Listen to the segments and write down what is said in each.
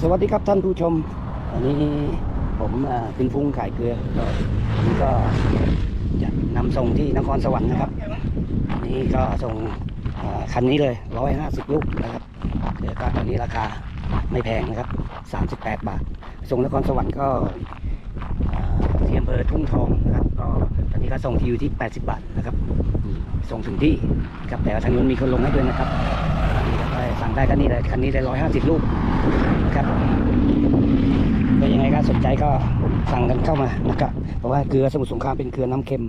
สวัสดีครับท่านผู้ชมวันนี้ผมเป็นฟุ้งขายเกลือก็ผมก็จะนำส่งที่นครสวรรค์นะครับอันนี้ก็ส่งคันนี้เลยร้อยห้าสิบลูกนะครับเกลือก็ตอนนี้ราคาไม่แพงนะครับสามสิบแปดบาท ส่งนครสวรรค์ก็เอ่อที่อำเภอทุ่งทองนะครับก็ตอนนี้ก็ส่งที่อยู่ที่ 80 บาทนะครับ ส่งถึงที่ครับแต่ว่าทางนู้นมีคนลงให้ด้วยนะครับ สั่งได้คันนี้เลยคันนี้ได้ร้อยห้าสิบลูกครับก็ยังไงก็สนใจก็สั่งกันเข้ามานะครับเพราะว่าเกลือสมุทรสงครามเป็นเกลือน้ำเค็ม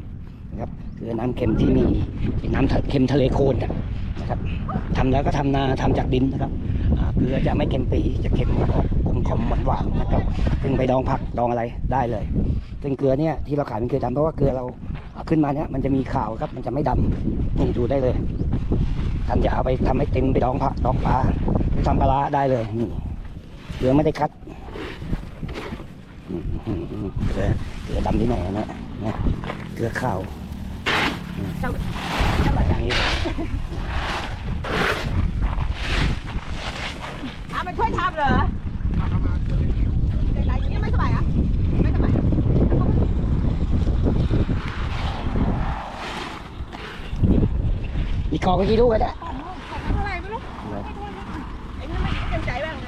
นะครับเกลือน้ำเค็มที่มีน้ำเค็มทะเลโคลนนะครับทำแล้วก็ทำนาทำจากดินนะครับเกลือจะไม่เค็มปีจะเค็มออกขมขมหวานหวานนะครับซึ่งไปดองผักดองอะไรได้เลยซึ่งเกลือเนี่ยที่เราขายเป็นเกลือดำเพราะว่าเกลือเราเอาขึ้นมาเนี่ยมันจะมีขาวครับมันจะไม่ดำนี่ดูได้เลย ท่านจะเอาไปทำให้เต็มไปดองผักดองปลาทำปลาได้เลยนี่เกลือไม่ได้คัดเกลือเกลือดำที่ไหนอะนะนะเกลือข้าวอืมอย่างนี้อะมันช่วยทำเหรอใจอย่างนี้ไม่สบายอะไม่สบาย มีกรอกไปกี่ลูกกันเนี่ยของของอะไรไม่รู้ไอ้นี่ไม่เต็มใจบ้างไง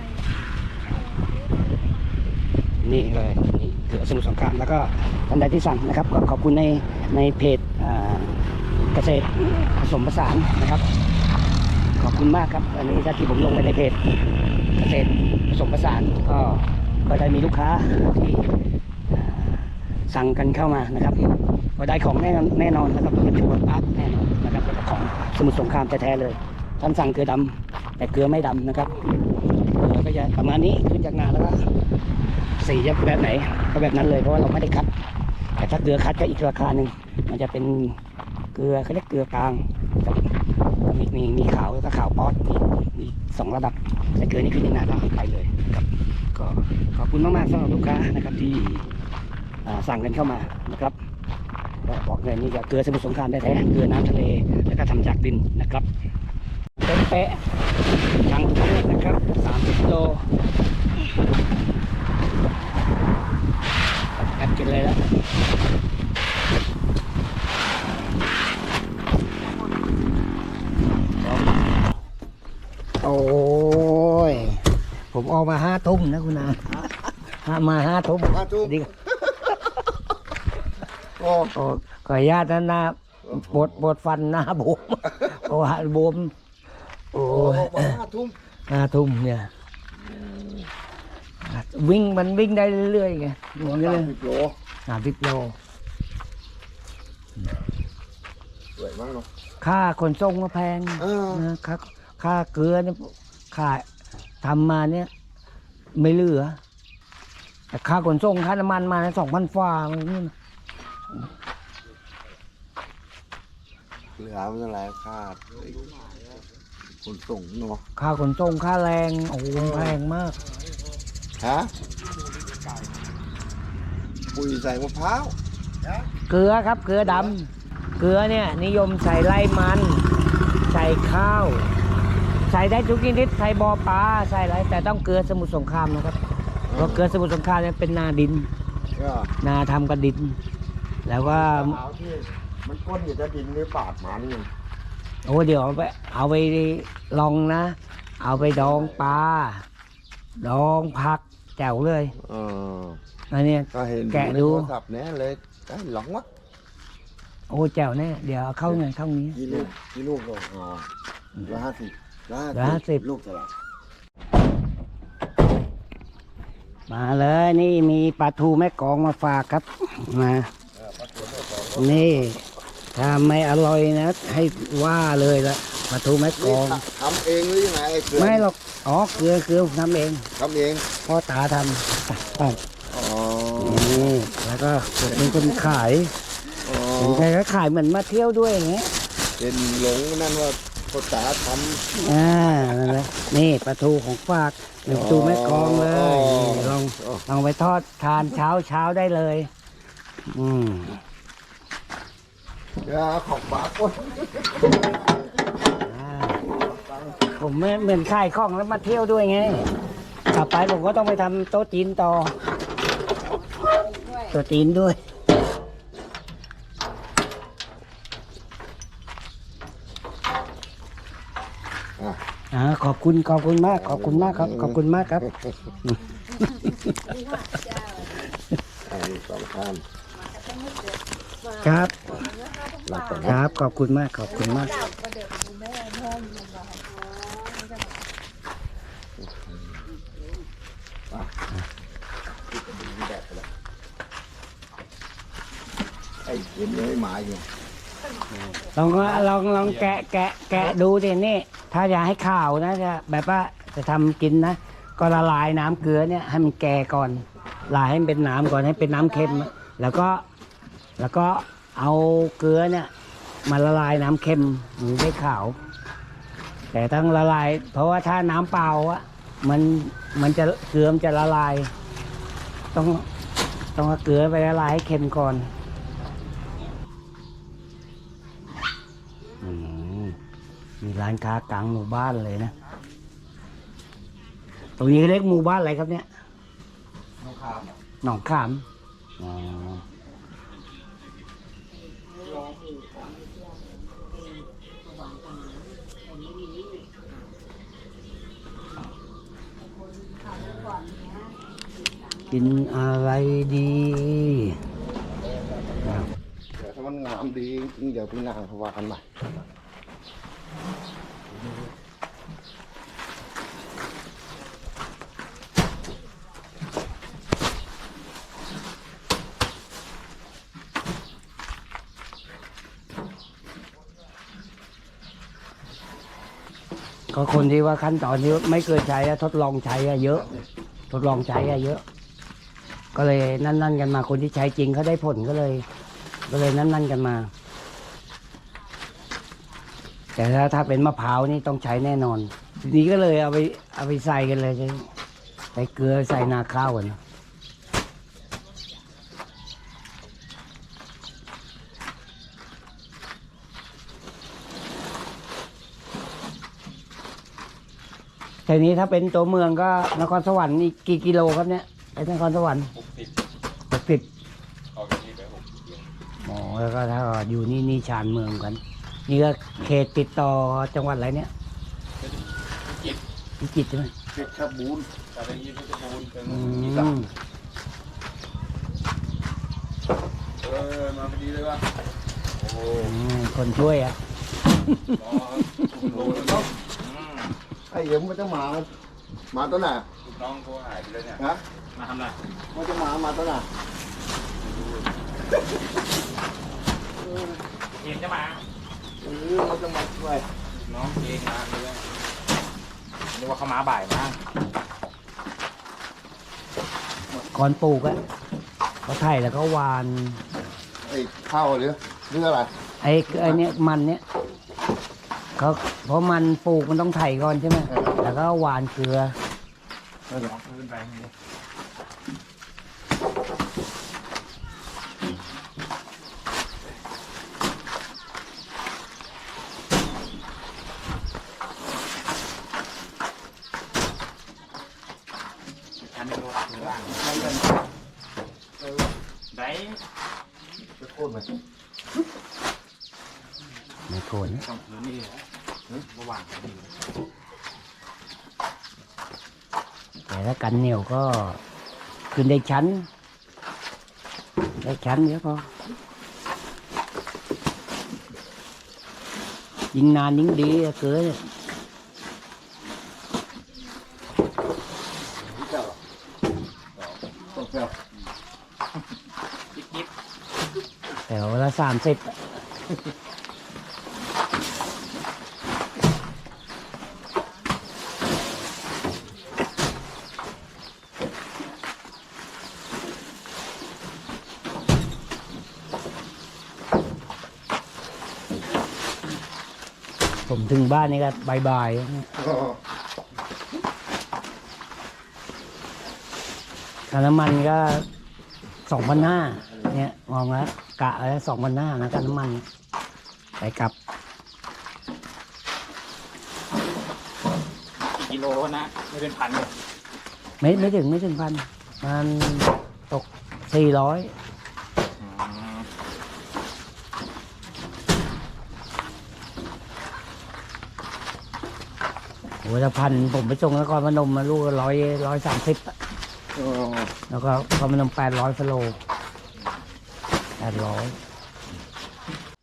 นี่เลยนี่เกลือสมุทรสงครามแล้วก็ท่านใดที่สั่งนะครับก็ขอบคุณในในเพจอ่าเกษตรผสมผสานนะครับ ขอบคุณมากครับอันนี้ถ้าที่ผมลงไปในเพจเกษตรผสมผสานก็ก็ได้มีลูกค้าที่อ่าสั่งกันเข้ามานะครับก็ได้ของแน่นอนแน่นอนนะครับเป็นชัวร์ปั๊บแน่นอน สมุทรสงครามแท้ๆเลยท่านสั่งเกลือดำแต่เกลือไม่ดำนะครับกลือก็จะประมาณนี้ขึ้นจากนาแล้วก็สีจะแบบไหนก็แบบนั้นเลยเพราะว่าเราไม่ได้คัด แต่ถ้าเกลือคัดก็อีกราคาหนึ่งมันจะเป็นเกลือเขาเรียกเกลือกลางมีมีมีขาวแล้วก็ขาวป๊อตมีมีสองระดับ แต่เกลือนี่ขึ้นในนาก็ไปเลยครับ ก็ขอบคุณมากๆสำหรับลูกค้านะครับที่สั่งกันเข้ามานะครับ ก็บอกเลยนี่ก็เกลือสมุทรสงครามแท้ๆเกลือน้ำทะเลแล้วก็ทำจากดินนะครับเป๊ะๆทางทุกนะครับ30โลแอบกินเลยแล้วโอ้ย ผมออกมาห้าทุ่มนะคุณอาห้ามาห้าทุ่มห้าทุ่มดี โอ้โอ้ขออนุญาตนะหน้าปวดปวดฟันหน้าบวมโอ้หาบวมโอ้โหยมาห้าทุ่มห้าทุ่มเนี่ยวิ่งมันวิ่งได้เรื่อยๆไงวิ่งได้เลยสิบโลสามสิบโลสวยมากเนาะค่าขนส่งก็แพงนะค่าค่าเกลือเนี่ยค่าทำมาเนี่ย ไม่เหลือ แต่ค่าขนส่งค่าน้ำมันมาสองพันฟ้ามันนี่นะ เหลือมันอะไรค่าขนส่งเนาะค่าขนส่งค่าแรงโอ้โหแพงมาก ฮะปุ๋ยใส่มะพร้าวเกลือครับเกลือดำเกลือเนี่ยนิยมใส่ไล่มัน ใส่ข้าว ใส่ได้ทุกชนิดใส่บอปลาใส่อะไรแต่ต้องเกลือสมุทรสงครามนะครับเพราะเกลือสมุทรสงครามเนี่ยเป็นนาดิน ก็นาทำกับดิน แล้วก็มะพร้าวที่มันก้นอยู่ใต้ดินนี่ปาดมานี่โอ้เดี๋ยวเอาไปเอาไปลองนะ เอาไปดองปลาดองผักแจ๋วเลยเอออันเนี้ย ก็เห็นแกะดู ในโทรศัพท์เนี่ยเลยได้หลงวะโอ้แจ๋วแน่เดี๋ยวเอาเข้าไงเข้านี้ กี่ลูกกี่ลูกก็อ๋อร้อยห้าสิบร้อยร้อยห้าสิบ ลูกเท่าไหร่มาเลยนี่มีปลาทูแม่กองมาฝากครับมา นี่ถ้าไม่อร่อยนะ ให้ว่าเลยละปลาทูแม่กนี่องทำเองหรือยังไงไอ้เกลือไม่หรอกอ๋อเกลือเกลือผมทำเองทำเองพ่อตาทำอะอ๋อนี่แล้วก็ผมเป็นคนขายอ๋อเป็นใครก็ขายเหมือนมาเที่ยวด้วยอย่างเงี้ยเป็นหลงนั่นว่าภาษาทอ่านั่นแหละนี่ปลาทูของฝากเดี๋ยวปลาทูแม่กองเลยนี่ลองลองไปทอดทานเช้าเช้าได้เลย อืมำยาของปากคนอ่าผมไม่เหมือนขายของแล้วมาเที่ยวด้วยไงลับไปผมก็ต้องไปทำโต๊ะจีนต่อโต๊ะจีนด้วย อ่าขอบคุณขอบคุณมาก ขอบคุณมากครับ ขอบคุณมากครับ อันนี้สองข้าม ครับครับขอบคุณมากขอบคุณมากไอ้เห็นเลยหมาอยู่ลองลองลองแกะแกะแกะดูดินี่ ถ้าอยากให้ข่าวนะจะแบบว่าจะทำกินนะ ก็ละลายน้ำเกลือเนี่ยให้มันแก่ก่อนลายให้มันเป็นน้ำก่อนให้เป็นน้ำเค็ม แล้วก็แล้วก็เอาเกลือเนี่ยมาละลายน้ำเค็มมันได้ขาว แต่ต้องละลาย เพราะว่าถ้าน้ำเปล่าอะมันมันจะเกลือมันจะละลาย ต้องต้องเอาเกลือไปละลายให้เค็มก่อนอืมมีร้านค้ากลางหมู่บ้านเลยนะ ตรงนี้เรียกหมู่บ้านอะไรครับเนี่ยน้องขาม หนองขาม กินอะไรดีเดี๋ยวถ้ามันงามดีจริงเดี๋ยวพี่นางเขาว่ากันให ก็คนที่ว่าขั้นตอนที่ไม่เคยใช้อะทดลองใช้อะเยอะ ทดลองใช้อะเยอะ ก็เลยนั่นๆกันมาคนที่ใช้จริงเขาได้ผลก็เลย ก็เลยนั่นๆกันมา แต่ถ้าถ้าเป็นมะพร้าวนี่ต้องใช้แน่นอน ทีนี้ก็เลยเอาไปเอาไปใส่กันเลยใช้ใส่เกลือใส่นาข้าวกัน ทีนี้ถ้าเป็นตัวเมืองก็นครสวรรค์นี่กี่กิโลครับเนี่ยไอ้นครสวรรค์หกสิบหกสิบออกจากนี้ไปหกสิบกิโลอ๋อแล้วก็ถ้าอยู่นี่นี่ชานเมืองกัน นี่ก็เขตติดต่อจังหวัดอะไรเนี่ยจิตพิจิตรใช่ไหมเพชรบูรณ์ตะเลยีเพชรบูรณ์เป็นอือีสานมเออมาพอดีเลยว่ะโอ้โหอืมคนช่วยอะรอโลแล้วเนาะอืม ไอ้เอ็มมันจะมามาตัวไหนลูกน้องเขาหายไปแล้วเนี่ยฮะมาทำอะไรมันจะมามาตัวไหนเองจะมาเออมันจะมาช่วยลูกน้องเองมาเลยนึกว่าเขามาบ่ายมากก่อนปลูกอะเขาไถแล้วก็หวานไอ้ข้าวหรือหรืออะไรไอ้ไอ้เนี่ยมันเนี่ย เขาเพราะมันปลูกมันต้องไถก่อนใช่ไหมแล้วก็หวานเกลือนั่นเหรอขึ้นไปอันนี้รถข้างล่างได้จะโคตรไหมไม่โคนต้องคืนนี่ระหว่างกันดีแต่ถ้ากันเหนียวก็ขึ้นได้ชั้น ได้ชั้นเดี๋ยวก็ยิงนานยิงดีเกลือเนี่ยเจ้าต้องเจ้ายิบยิบแถวละสามสิบ ผมถึงบ้านนี่ก็บายๆค่าน้ำมันก็สองพันห้าเนี่ยมองแล้วกะแล้วสองพันห้านะค่าน้ำมันไปกลับกิโลนะไม่เป็นพันเลยไม่ไม่ถึงไม่ถึงพันมันตกสี่ร้อย โอ้ยถ้าพันผมไปส่งนครพนมมาลูกร้อยร้อยสามสิบโอ้แล้วก็นครพนมแปดร้อยกิโลแปดร้อย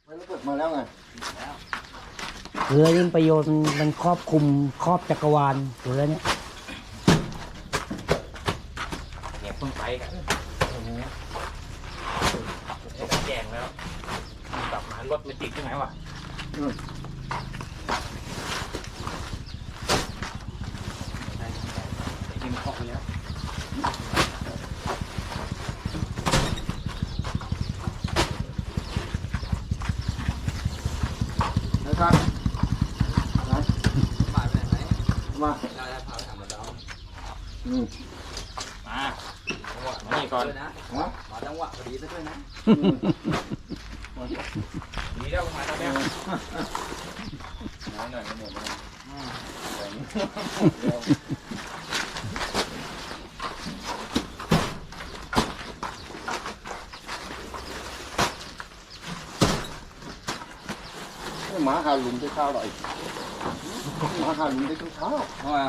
ไม่รู้เปิดมาแล้วไงเรือยิ่งประโยชน์มันมันครอบคลุมครอบจักรวาลเรือเนี่ยเนี่ยเพิ่งไปกันโอ้โหแจงแล้วกลับมารถไม่ติดที่ไหนวะไปกินข้าว เนี้ยนะครับนะมาอืมมาจังหวะมานี่ก่อนฮะมาจังหวะพอดีซะด้วยนะอืมดีแล้วมาตอนเนี้ยน้อยหน่อยก็หมดแล้ว หมาหาหลุม ได้ข้าวหน่อยมาหาลุงได้ข้าวเพราะว่า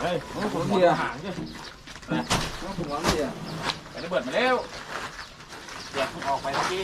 เฮ้ยต้องผมเดียหางดิผมหวังเดียไประเบิดมาแล้วเดี๋ยวออกไปเมื่อกี้